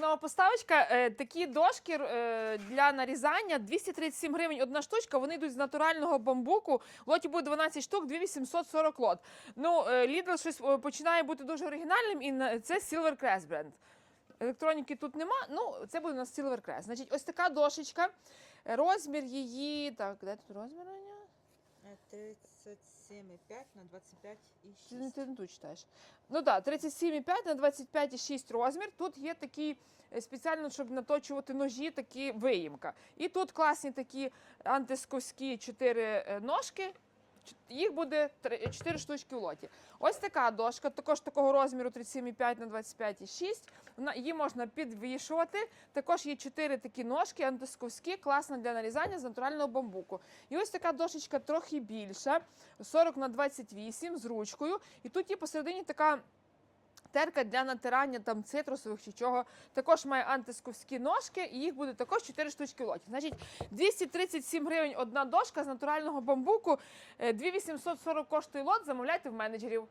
нова поставочка. Е, Такі дошки е, для нарізання 237 гривень одна штучка. Вони йдуть з натурального бамбуку. Лоті буде 12 штук, 2840 лот. Ну, е, щось е, починає бути дуже оригінальним, і це Silver Crest бренд. Електроніки тут нема. Ну, це буде у нас Silver Crest. Значить, ось така дошечка. Розмір її. Так, де тут розмір? Аня? Е, 37,5 на 25 і Ти, не- 6. ти не ту читаєш. Ну так, 37,5 на 25,6 розмір. Тут є такий е, спеціально, щоб наточувати ножі, такі виїмка. І тут класні такі антисковські 4 ножки. Їх буде 4 штучки в лоті. Ось така дошка, також такого розміру 37,5 на 25,6. Вона її можна підвішувати. Також є 4 такі ножки, антисковські, класна для нарізання з натурального бамбуку. І ось така дошечка трохи більша, 40 на 28 з ручкою. І тут є посередині така. Терка для натирання там цитрусових чи чого. Також має антисковські ножки, і їх буде також 4 штучки лоті. Значить, 237 гривень одна дошка з натурального бамбуку. е, 2840 коштує лот, замовляйте в менеджерів.